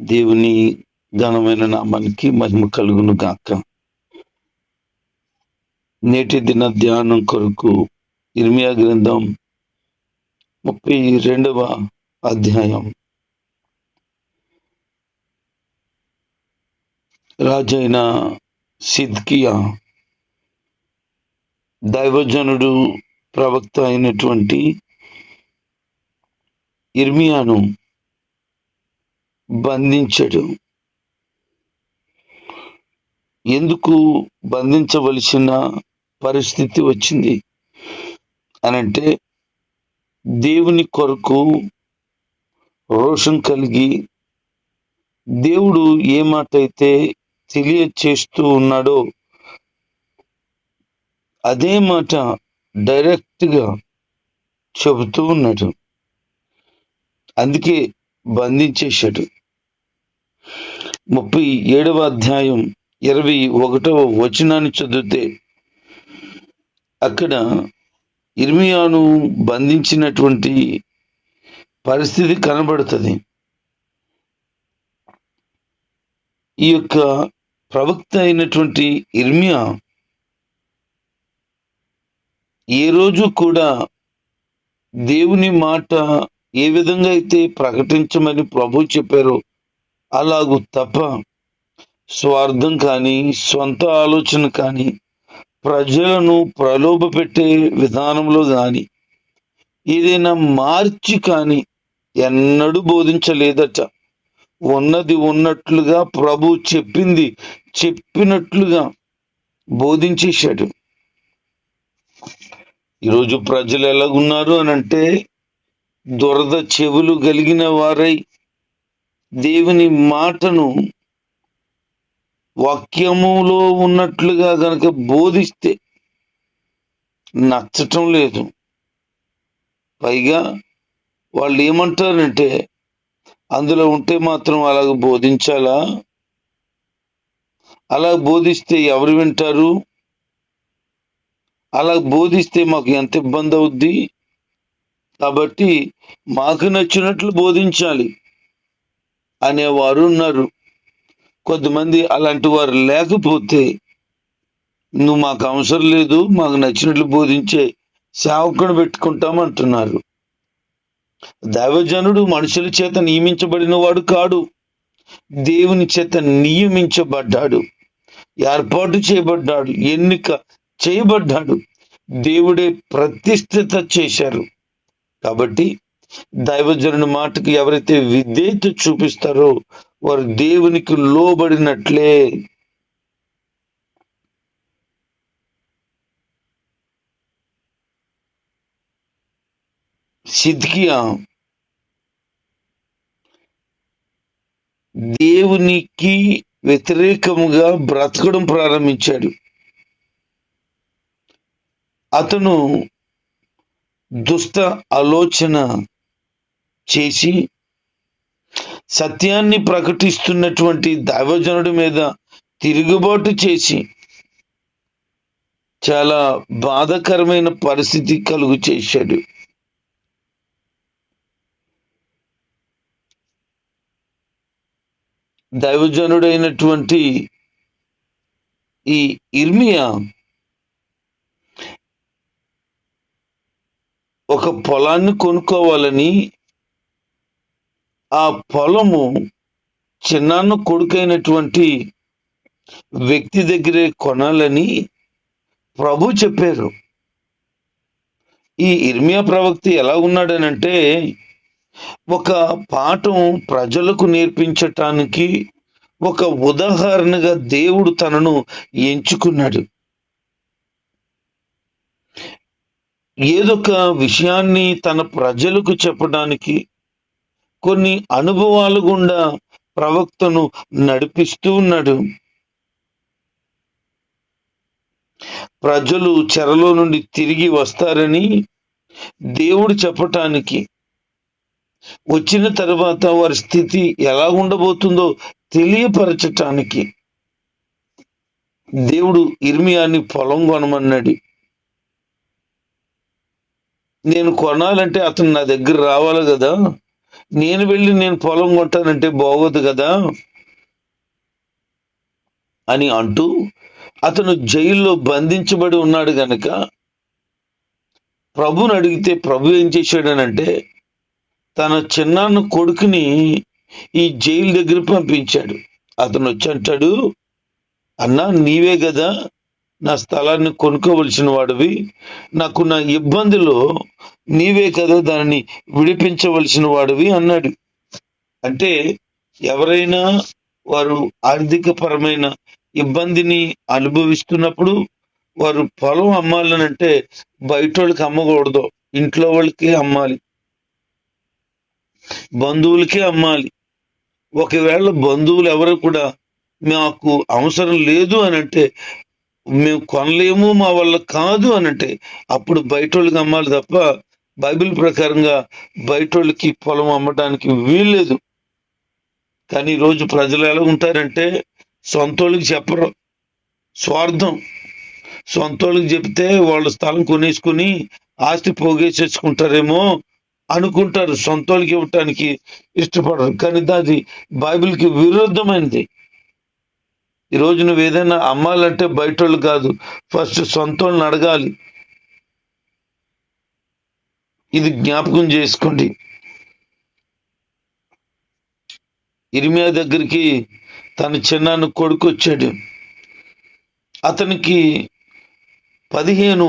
దేవుని ఘనమైన నామానికి మహిమ కలుగును గాక. నేటి దిన ధ్యానం కొరకు ఇర్మియా గ్రంథం ముప్పై రెండవ అధ్యాయం. రాజైన సిద్కియా దైవజనుడు ప్రవక్త అయినటువంటి ఇర్మియాను బంధించడు. ఎందుకు బంధించవలసిన పరిస్థితి వచ్చింది? అనంటే దేవుని కొరకు రోషం కలిగి దేవుడు ఏ మాట అయితే తెలియచేస్తూ ఉన్నాడో అదే మాట డైరెక్ట్గా చెబుతూ ఉన్నాడు. అందుకే బంధించేశాడు. ముప్పై ఏడవ అధ్యాయం ఇరవై ఒకటవ వచనాన్ని చదివితే అక్కడ ఇర్మియాను బంధించినటువంటి పరిస్థితి కనబడుతుంది. ఈ యొక్క ప్రవక్త అయినటువంటి ఇర్మియా ఏ రోజు కూడా దేవుని మాట ఏ విధంగా అయితే ప్రకటించమని ప్రభు చెప్పారో అలాగూ తప్ప స్వార్థం కానీ సొంత ఆలోచన కానీ ప్రజలను ప్రలోభ పెట్టే విధానంలో కానీ ఏదైనా మార్చి కానీ ఎన్నడూ బోధించలేదట. ఉన్నది ఉన్నట్లుగా ప్రభు చెప్పింది చెప్పినట్లుగా బోధించేశాడు. ఈరోజు ప్రజలు ఎలాగున్నారు అని అంటే దురద చెవులు కలిగిన వారై దేవుని మాటను వాక్యములో ఉన్నట్లుగా గనక బోధిస్తే నచ్చటం లేదు. పైగా వాళ్ళు ఏమంటారంటే అందులో ఉంటే మాత్రం అలాగ బోధించాలా? అలా బోధిస్తే ఎవరు వింటారు? అలా బోధిస్తే మాకు ఎంత ఇబ్బంది అవుద్ది? కాబట్టి మాకు నచ్చినట్లు బోధించాలి. అనేవారు ఉన్నారు కొద్దిమంది అలాంటి వారు లేకపోతే నువ్వు మాకు అవసరం లేదు మాకు నచ్చినట్లు బోధించే సేవకుని పెట్టుకుంటామంటున్నారు. దైవజనుడు మనుషుల చేత నియమించబడిన వాడు కాడు. దేవుని చేత నియమించబడ్డాడు. ఏర్పాటు చేయబడ్డాడు. ఎన్నిక చేయబడ్డాడు. దేవుడే ప్రతిష్ఠిత చేశారు. కాబట్టి దైవజనుని మాటకు ఎవరైతే విధేయత చూపిస్తారో వారు దేవునికి లోబడినట్లే. సిద్కియా దేవునికి వ్యతిరేకముగా బ్రతకడం ప్రారంభించాడు. అతను దుష్ట ఆలోచన చేసి సత్యాన్ని ప్రకటిస్తున్నటువంటి దైవజనుడి మీద తిరుగుబాటు చేసి చాలా బాధకరమైన పరిస్థితి కలుగు చేశాడు. దైవజనుడైనటువంటి ఈ ఇర్మియా ఒక పొలాన్ని కొనుక్కోవాలని ఆ పొలము చిన్నాన్న కొడుకైనటువంటి వ్యక్తి దగ్గరే కొనాలని ప్రభు చెప్పారు. ఈ ఇర్మియా ప్రవక్త ఎలా ఉన్నాడనంటే ఒక పాఠం ప్రజలకు నేర్పించటానికి ఒక ఉదాహరణగా దేవుడు తనను ఎంచుకున్నాడు. ఏదొక విషయాన్ని తన ప్రజలకు చెప్పడానికి కొన్ని అనుభవాల గుండా ప్రవక్తను నడిపిస్తూ ఉన్నాడు. ప్రజలు చెరలో నుండి తిరిగి వస్తారని దేవుడు చెప్పటానికి వచ్చిన తర్వాత వారి స్థితి ఎలా ఉండబోతుందో తెలియపరచటానికి దేవుడు ఇర్మియాని పొలం కొనమన్నాడు. నేను కొనాలంటే అతను నా దగ్గర రావాలి కదా. నేను వెళ్ళి నేను పొలం కొంటానంటే బాగోదు కదా అని అంటూ అతను జైల్లో బంధించబడి ఉన్నాడు గనక ప్రభుని అడిగితే ప్రభు ఏం చేశాడనంటే తన చిన్నాన్న కొడుకుని ఈ జైలు దగ్గర పంపించాడు. అతను వచ్చి అంటాడు అన్నా నీవే కదా నా స్థలాన్ని కొనుక్కోవలసిన వాడివి. నాకు నా ఇబ్బందిలో నీవే కదా దాన్ని విడిపించవలసిన వాడివి అన్నాడు. అంటే ఎవరైనా వారు ఆర్థిక పరమైన ఇబ్బందిని అనుభవిస్తున్నప్పుడు వారు పొలం అమ్మాలనంటే బయట వాళ్ళకి అమ్మకూడదు ఇంట్లో వాళ్ళకి అమ్మాలి బంధువులకే అమ్మాలి. ఒకవేళ బంధువులు ఎవరు కూడా మాకు అవసరం లేదు అని అంటే మేము కొనలేము మా వల్ల కాదు అని అంటే అప్పుడు బయట వాళ్ళకి అమ్మాలి తప్ప బైబిల్ ప్రకారంగా బయట వాళ్ళకి పొలం అమ్మడానికి వీల్లేదు. కానీ ఈరోజు ప్రజలు ఎలా ఉంటారంటే సొంతోళ్ళకి చెప్పరు. స్వార్థం. సొంతోళ్ళకి చెప్తే వాళ్ళ స్థలం కొనేసుకుని ఆస్తి పోగేసేసుకుంటారేమో అనుకుంటారు. సొంతోళ్ళకి ఇవ్వటానికి ఇష్టపడరు. కానీ అది బైబిల్కి విరుద్ధమైనది ఈరోజు నువ్వు ఏదైనా అమ్మాలంటే బయటోళ్ళు కాదు. ఫస్ట్ సొంతోళ్ళని అడగాలి. ఇది జ్ఞాపకం చేసుకోండి. ఇరిమియా దగ్గరికి తన చిన్నాన్న కొడుకు వచ్చాడు. అతనికి పదిహేను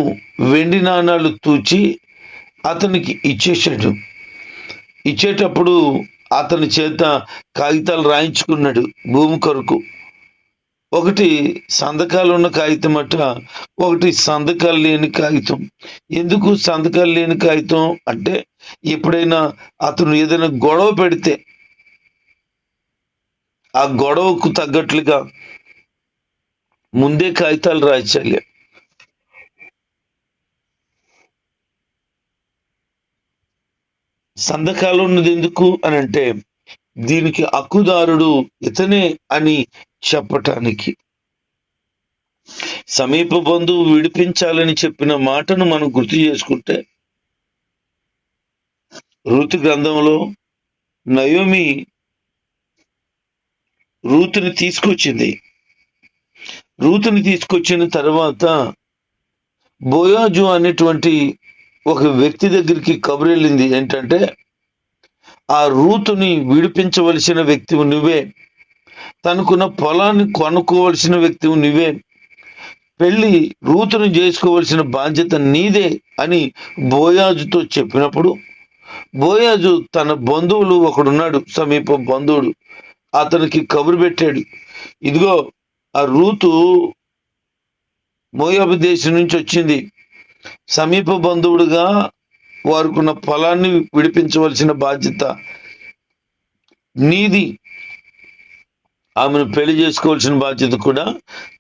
వెండి నాణాలు తూచి అతనికి ఇచ్చేసాడు ఇచ్చేటప్పుడు అతని చేత కాగితాలు రాయించుకున్నాడు భూమి కొరకు. ఒకటి సంతకాలు ఉన్న కాగితం అట ఒకటి సంతకాలు లేని కాగితం. ఎందుకు సంతకాలు లేని కాగితం అంటే ఎప్పుడైనా అతను ఏదైనా గొడవ పెడితే ఆ గొడవకు తగ్గట్లుగా ముందే కాగితాలు రాయించాలి. సంతకాలు ఉన్నది ఎందుకు అని అంటే దీనికి హక్కుదారుడు ఇతనే అని చెప్పటానికి. సమీప బంధువు విడిపించాలని చెప్పిన మాటను మనం గుర్తు చేసుకుంటే ఋతు గ్రంథంలో నయోమి రూతుని తీసుకొచ్చింది. రూతుని తీసుకొచ్చిన తర్వాత బోయాజు అనేటువంటి ఒక వ్యక్తి దగ్గరికి కబురెళ్ళింది. ఏంటంటే ఆ రూతుని విడిపించవలసిన వ్యక్తి నువ్వే. తనకున్న పొలాన్ని కొనుక్కోవలసిన వ్యక్తి నువ్వే. పెళ్ళి రూతును చేసుకోవలసిన బాధ్యత నీదే అని బోయాజుతో చెప్పినప్పుడు బోయాజు తన బంధువులు ఒకడున్నాడు సమీప బంధువుడు. అతనికి కబురు పెట్టాడు ఇదిగో ఆ రూతు మోయాబు దేశం నుంచి వచ్చింది. సమీప బంధువుడుగా వారుకున్న పొలాన్ని విడిపించవలసిన బాధ్యత నీది. ఆమెను పెళ్ళి చేసుకోవాల్సిన బాధ్యత కూడా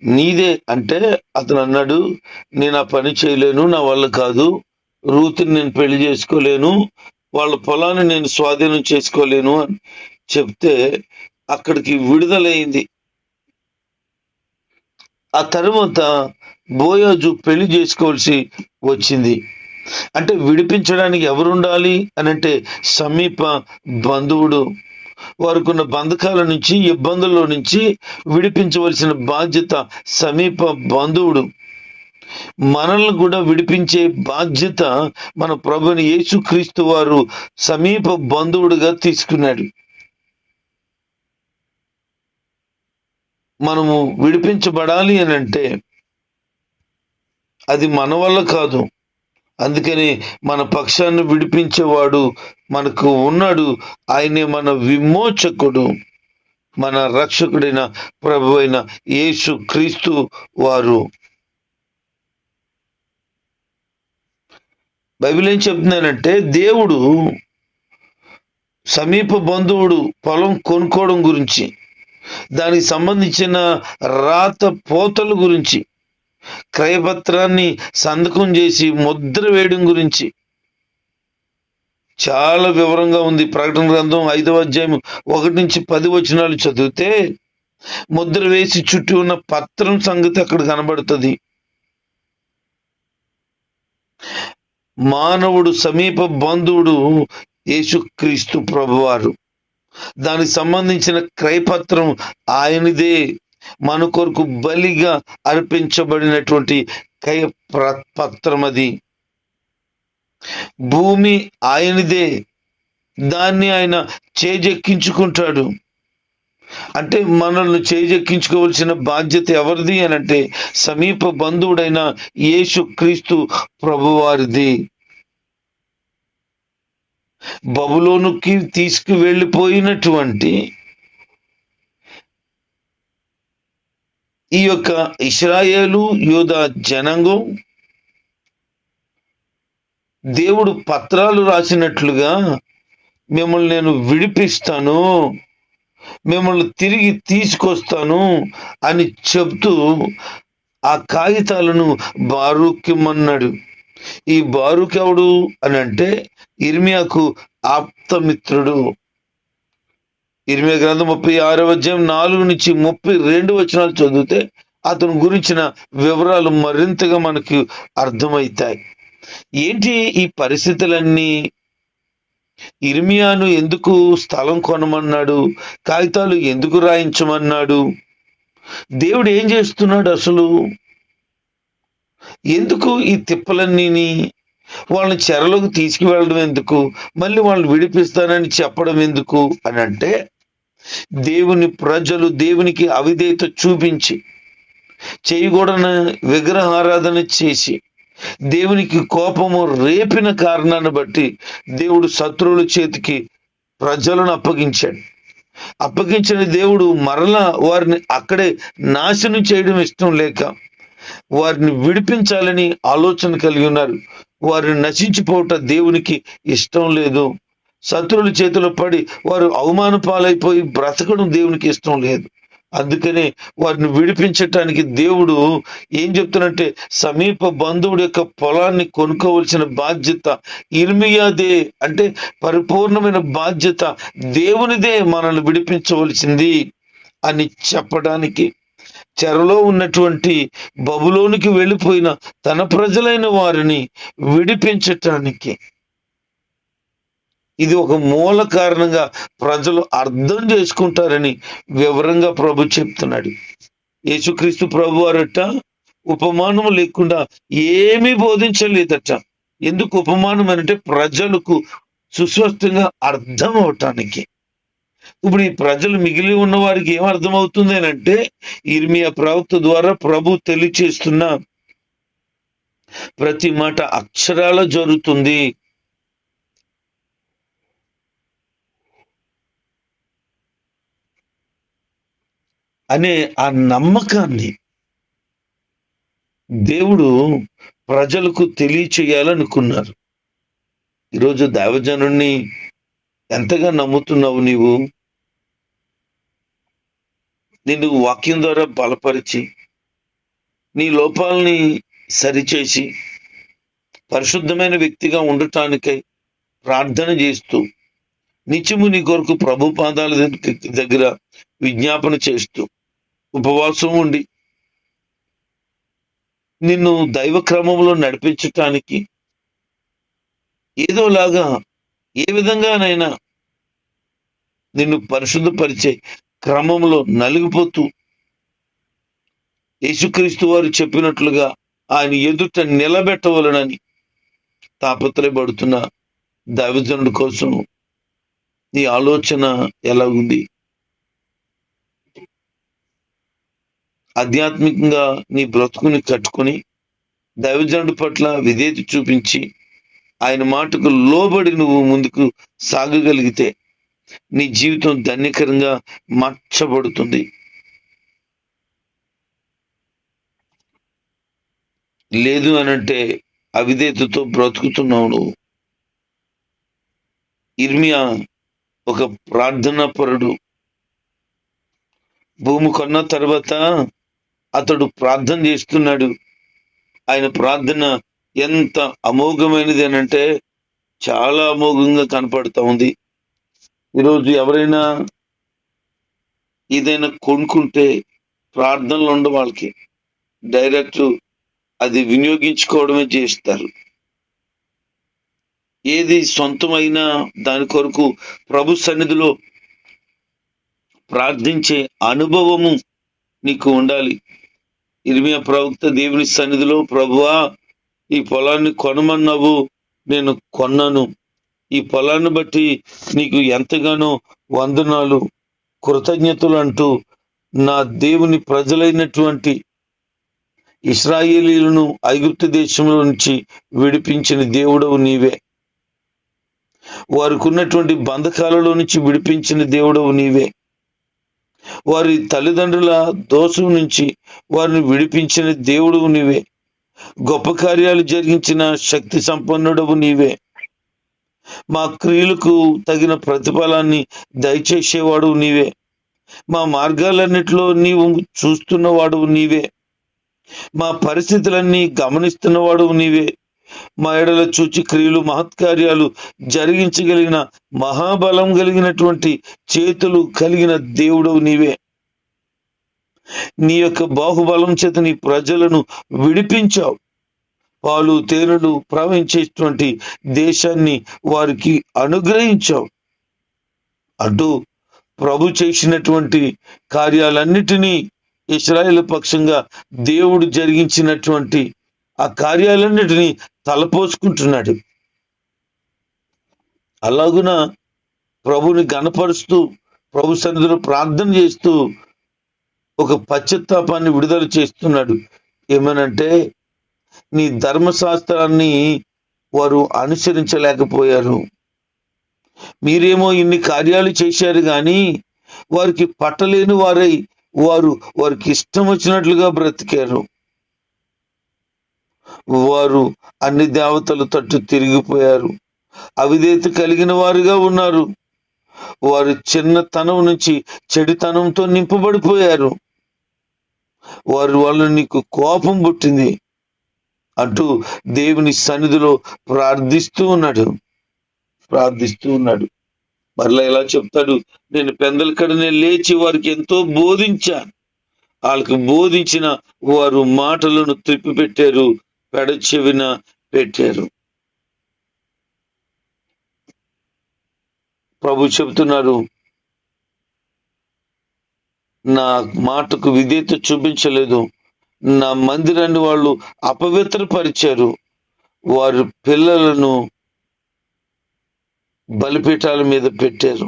నీదే అంటే అతను అన్నాడు నేను ఆ పని చేయలేను నా వల్ల కాదు. రూతుని నేను పెళ్ళి చేసుకోలేను. వాళ్ళ పొలాన్ని నేను స్వాధీనం చేసుకోలేను అని చెప్తే అక్కడికి విడుదలైంది. ఆ తర్వాత బోయోజు పెళ్ళి చేసుకోవాల్సి వచ్చింది. అంటే విడిపించడానికి ఎవరుండాలి అని అంటే సమీప బంధువుడు వారికున్న బంధకాల నుంచి ఇబ్బందుల్లో నుంచి విడిపించవలసిన బాధ్యత సమీప బంధువుడు. మనల్ని కూడా విడిపించే బాధ్యత మన ప్రభుని యేసుక్రీస్తు వారు సమీప బంధువుడుగా తీసుకున్నాడు. మనము విడిపించబడాలి అని అంటే అది మన వల్ల కాదు. అందుకని మన పక్షాన్ని విడిపించేవాడు మనకు ఉన్నాడు. ఆయనే మన విమోచకుడు. మన రక్షకుడైన ప్రభు అయిన యేసు క్రీస్తు వారు. బైబిల్ ఏం చెప్తున్నానంటే దేవుడు సమీప బంధువుడు పొలం కొనుక్కోవడం గురించి దానికి సంబంధించిన రాత పోతల గురించి క్రయపత్రాన్ని సంతకం చేసి ముద్ర వేయడం గురించి. చాలా వివరంగా ఉంది. ప్రకటన గ్రంథం ఐదవ అధ్యాయం ఒకటి నుంచి పది వచనాలు చదివితే ముద్ర వేసి చుట్టూ ఉన్న పత్రం సంగతి అక్కడ కనబడుతుంది. మానవుడు సమీప బంధువుడు యేసుక్రీస్తు ప్రభువారు. దానికి సంబంధించిన క్రయపత్రం ఆయనదే. మన కొరకు బలిగా అర్పించబడినటువంటి కై పత్రం అది. భూమి ఆయనదే. దాన్ని ఆయన చేజెక్కించుకుంటాడు. అంటే మనల్ని చేజెక్కించుకోవాల్సిన బాధ్యత ఎవరిది అని అంటే సమీప బంధువుడైన యేసు క్రీస్తు ప్రభువారిది. బబులోనుకి తీసుకువెళ్ళిపోయినటువంటి ఈ యొక్క ఇస్రాయేలు యోధ జనాంగం దేవుడు పత్రాలు రాసినట్లుగా మిమ్మల్ని నేను విడిపిస్తాను మిమ్మల్ని తిరిగి తీసుకొస్తాను అని చెప్తూ ఆ కాగితాలను బారూక్యమన్నాడు. ఈ బారుకెవడు అని అంటే ఇర్మియాకు ఆప్తమిత్రుడు. ఇరవై గ్రంథం ముప్పై ఆరవ అధ్యాయం నాలుగు నుంచి ముప్పై రెండు వచనాలు చదివితే అతని గురించిన వివరాలు మరింతగా మనకు అర్థమవుతాయి. ఏంటి ఈ పరిస్థితులన్నీ? ఇర్మియాను ఎందుకు స్థలం కొనమన్నాడు? కాగితాలు ఎందుకు రాయించమన్నాడు? దేవుడు ఏం చేస్తున్నాడు అసలు? ఎందుకు ఈ తిప్పలన్నీని? వాళ్ళని చెరలోకి తీసుకువెళ్ళడం ఎందుకు? మళ్ళీ వాళ్ళని విడిపిస్తానని చెప్పడం ఎందుకు? అని అంటే దేవుని ప్రజలు దేవునికి అవిధేయత చూపించి చేయకూడన విగ్రహారాధన చేసి దేవునికి కోపము రేపిన కారణాన్ని బట్టి దేవుడు శత్రువుల చేతికి ప్రజలను అప్పగించాడు. అప్పగించిన దేవుడు మరలా వారిని అక్కడే నాశనం చేయడం ఇష్టం లేక వారిని విడిపించాలని ఆలోచన కలిగి ఉన్నారు. వారిని నశించిపోవట దేవునికి ఇష్టం లేదు. శత్రువుల చేతిలో పడి వారు అవమాన పాలైపోయి బ్రతకడం దేవునికి ఇష్టం లేదు. అందుకనే వారిని విడిపించటానికి దేవుడు ఏం చెప్తున్నంటే సమీప బంధువుడు యొక్క పొలాన్ని కొనుక్కోవలసిన బాధ్యత ఇర్మియాదే అంటే పరిపూర్ణమైన బాధ్యత దేవునిదే మనల్ని విడిపించవలసింది అని చెప్పడానికి చెరలో ఉన్నటువంటి బబులోనికి వెళ్ళిపోయిన తన ప్రజలైన వారిని విడిపించటానికి ఇది ఒక మూల కారణంగా ప్రజలు అర్థం చేసుకుంటారని వివరంగా ప్రభు చెప్తున్నాడు. యేసుక్రీస్తు ప్రభు వారట ఉపమానం లేకుండా ఏమీ బోధించలేదట. ఎందుకు ఉపమానం అంటే ప్రజలకు సుస్పష్టంగా అర్థం అవటానికి. ఇప్పుడు ఈ ప్రజలు మిగిలి ఉన్న వారికి ఏం అర్థమవుతుంది అని అంటే ఇర్మియా ప్రవక్త ద్వారా ప్రభు తెలియచేస్తున్న ప్రతి మాట అక్షరాల జరుగుతుంది. అనే ఆ నమ్మకాన్ని దేవుడు ప్రజలకు తెలియచేయాలనుకున్నారు. ఈరోజు దైవజనుణ్ణి ఎంతగా నమ్ముతున్నావు నీవు? నిన్ను వాక్యం ద్వారా బలపరిచి నీ లోపాలని సరిచేసి పరిశుద్ధమైన వ్యక్తిగా ఉండటానికై ప్రార్థన చేస్తూ నిత్యము నీ కొరకు ప్రభు పాదాల దగ్గర విజ్ఞాపన చేస్తూ ఉపవాసం ఉండి నిన్ను దైవ క్రమంలో నడిపించటానికి ఏదోలాగా ఏ విధంగానైనా నిన్ను పరిశుద్ధపరిచే క్రమంలో నలిగిపోతూ యేసుక్రీస్తు వారు చెప్పినట్లుగా ఆయన ఎదుట నిలబెట్టవలనని తాపత్రయపడుతున్న దైవజనుడి కోసం నీ ఆలోచన ఎలా ఉంది ఆధ్యాత్మికంగా నీ బ్రతుకుని కట్టుకొని దైవజనుడి పట్ల విధేయత చూపించి ఆయన మాటకు లోబడి నువ్వు ముందుకు సాగగలిగితే నీ జీవితం ధన్యకరంగా మార్చబడుతుంది. లేదు అనంటే అవిధేయతతో బ్రతుకుతున్నావు నువ్వు. ఇర్మియా ఒక ప్రార్థనా పరుడు భూమి కొన్న తర్వాత అతడు ప్రార్థన చేస్తున్నాడు. ఆయన ప్రార్థన ఎంత అమోఘమైనది అని అంటే చాలా అమోఘంగా కనపడుతూ ఉంది. ఈరోజు ఎవరైనా ఏదైనా కొనుక్కుంటే ప్రార్థనలు ఉండవు వాళ్ళకి. డైరెక్ట్ అది వినియోగించుకోవడమే చేస్తారు. ఏది సొంతమైనా దాని కొరకు ప్రభు సన్నిధిలో ప్రార్థించే అనుభవము నీకు ఉండాలి. ఇర్మియా ప్రవక్త దేవుని సన్నిధిలో ప్రభువా ఈ పొలాన్ని కొనమన్నావు నేను కొన్నాను. ఈ పొలాన్ని బట్టి నీకు ఎంతగానో వందనాలు కృతజ్ఞతలు అంటూ నా దేవుని ప్రజలైనటువంటి ఇస్రాయేలీలను ఐగుప్తు దేశంలో నుంచి విడిపించిన దేవుడవు నీవే. వారికి ఉన్నటువంటి బంధకాలలో నుంచి విడిపించిన దేవుడవు నీవే. వారి తల్లిదండ్రుల దోషం నుంచి వారిని విడిపించిన దేవుడు నీవే. గొప్ప కార్యాలు జరిగించిన శక్తి సంపన్నుడవు నీవే. మా క్రియలకు తగిన ప్రతిఫలాన్ని దయచేసేవాడు నీవే. మా మార్గాలన్నిటిలో నీవు చూస్తున్నవాడు నీవే. మా పరిస్థితులన్నీ గమనిస్తున్నవాడు నీవే. మా ఎడల చూచి క్రియలు మహత్కార్యాలు జరిగించగలిగిన మహాబలం కలిగినటువంటి చేతులు కలిగిన దేవుడవు నీవే. నీ యొక్క బాహుబలం చేత నీ ప్రజలను విడిపించావు. పాలు తేనెలు ప్రవహించేటువంటి దేశాన్ని వారికి అనుగ్రహించావు. అటు ప్రభు చేసినటువంటి కార్యాలన్నిటినీ ఇస్రాయేల్ పక్షంగా దేవుడు జరిగించినటువంటి ఆ కార్యాలన్నిటినీ తలపోసుకుంటున్నాడు. అలాగున ప్రభుని గనపరుస్తూ ప్రభు సన్నిధిలో ప్రార్థన చేస్తూ ఒక పశ్చాత్తాపాన్ని విడుదల చేస్తున్నాడు. ఏమనంటే నీ ధర్మశాస్త్రాన్ని వారు అనుసరించలేకపోయారు. మీరేమో ఇన్ని కార్యాలు చేశారు కానీ వారికి పట్టలేని వారై వారు వారికి ఇష్టం వచ్చినట్లుగా బ్రతికారు. వారు అన్ని దేవతలు తట్టు తిరిగిపోయారు. అవిధేత కలిగిన వారుగా ఉన్నారు. వారు చిన్నతనం నుంచి చెడితనంతో నింపబడిపోయారు. వారి వల్ల నీకు కోపం పుట్టింది అంటూ దేవుని సన్నిధిలో ప్రార్థిస్తూ ఉన్నాడు. ప్రార్థిస్తూ ఉన్నాడు. మరలా ఎలా చెప్తాడు నేను పెందల కడనే లేచి వారికి ఎంతో బోధించాను. వాళ్ళకి బోధించిన వారు మాటలను త్రిప్పి పెట్టారు పెడచెవిన పెట్టారు. ప్రభు చెబుతున్నారు నా మాటకు విధేయత చూపించలేదు. నా మందిరాన్ని వాళ్ళు అపవిత్రపరిచారు. వారు పిల్లలను బలిపీఠాల మీద పెట్టారు.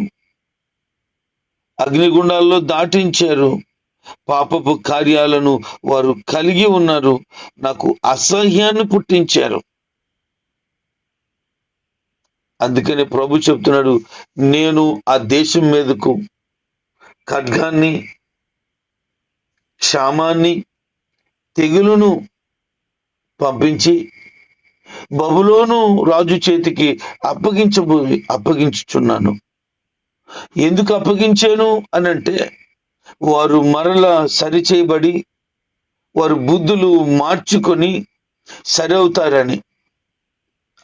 అగ్నిగుండాల్లో దాటించారు. పాపపు కార్యాలను వారు కలిగి ఉన్నారు. నాకు అసహ్యాన్ని పుట్టించారు. అందుకని ప్రభు చెప్తున్నాడు నేను ఆ దేశం మీదకు ఖడ్గాన్ని క్షామాన్ని తెగులును పంపించి బబులోను రాజు చేతికి అప్పగించబో అప్పగించుచున్నాను. ఎందుకు అప్పగించాను అని అంటే వారు మరల సరిచేయబడి వారు బుద్ధులు మార్చుకొని సరవుతారని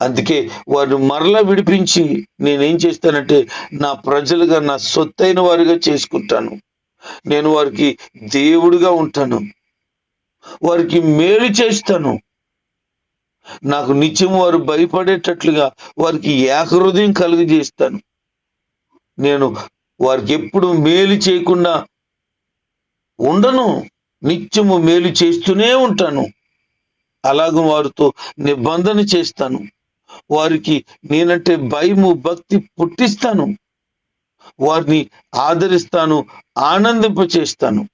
అందుకే వారు మరలా విడిపించి నేనేం చేస్తానంటే నా ప్రజలుగా నా సొత్తైన వారిగా చేసుకుంటాను. నేను వారికి దేవుడిగా ఉంటాను. వారికి మేలు చేస్తాను. నాకు నిత్యం వారు భయపడేటట్లుగా వారికి ఏకహృదయం కలుగజేస్తాను. నేను వారికి ఎప్పుడు మేలు చేయకుండా ఉండను నిత్యము మేలు చేస్తూనే ఉంటాను. అలాగ వారితో నిబంధన చేస్తాను. వారికి నేనంటే భయము భక్తి పుట్టిస్తాను. వారిని ఆదరిస్తాను ఆనందింప చేస్తాను.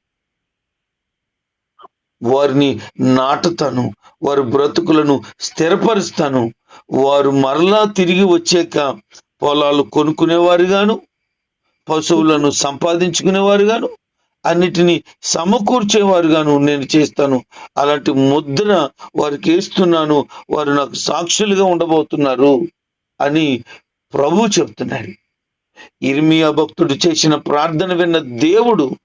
వారిని నాటుతాను వారి బ్రతుకులను స్థిరపరుస్తాను. వారు మరలా తిరిగి వచ్చాక పొలాలు కొనుక్కునేవారుగాను పశువులను సంపాదించుకునేవారుగాను అన్నిటినీ సమకూర్చేవారుగాను నేను చేస్తాను. అలాంటి ముద్ర వారికి వేస్తున్నాను వారు నాకు సాక్షులుగా ఉండబోతున్నారు అని ప్రభు చెప్తున్నాడు. ఇర్మియా భక్తుడు చేసిన ప్రార్థన విన్న దేవుడు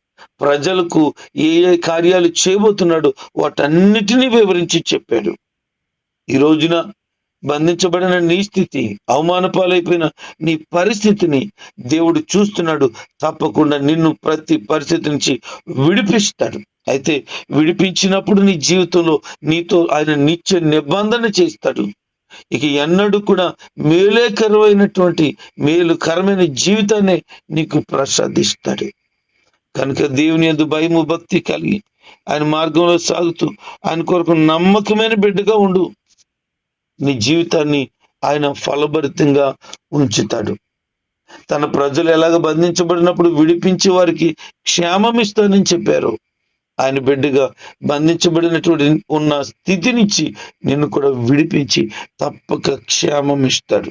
ప్రజలకు ఏ ఏ కార్యాలు చేయబోతున్నాడు వాటన్నిటినీ వివరించి చెప్పాడు. ఈ రోజున బంధించబడిన నీ స్థితి అవమానపాలైపోయిన నీ పరిస్థితిని దేవుడు చూస్తున్నాడు. తప్పకుండా నిన్ను ప్రతి పరిస్థితి నుంచి విడిపిస్తాడు. అయితే విడిపించినప్పుడు నీ జీవితంలో నీతో ఆయన నిత్య నిబంధన చేస్తాడు. ఇక ఎన్నడూ కూడా మేలేకరమైనటువంటి మేలుకరమైన జీవితాన్ని నీకు ప్రసాదిస్తాడు. కనుక దేవుని ఎందు భయము భక్తి కలిగి ఆయన మార్గంలో సాగుతూ ఆయన కొరకు నమ్మకమైన బిడ్డగా ఉండు. నీ జీవితాన్ని ఆయన ఫలభరితంగా ఉంచుతాడు. తన ప్రజలు ఎలాగ బంధించబడినప్పుడు విడిపించి వారికి క్షేమం ఇస్తానని చెప్పారు. ఆయన బిడ్డగా బంధించబడినటువంటి ఉన్న స్థితి నుంచి నిన్ను కూడా విడిపించి తప్పక క్షేమం ఇస్తాడు.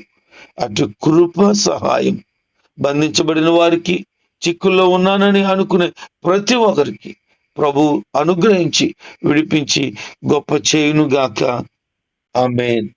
అటు కృప సహాయం. బంధించబడిన వారికి చిక్కుల్లో ఉన్నానని అనుకునే ప్రతి ఒక్కరికి ప్రభు అనుగ్రహించి విడిపించి గొప్ప చేయునుగాక. ఆమెన్.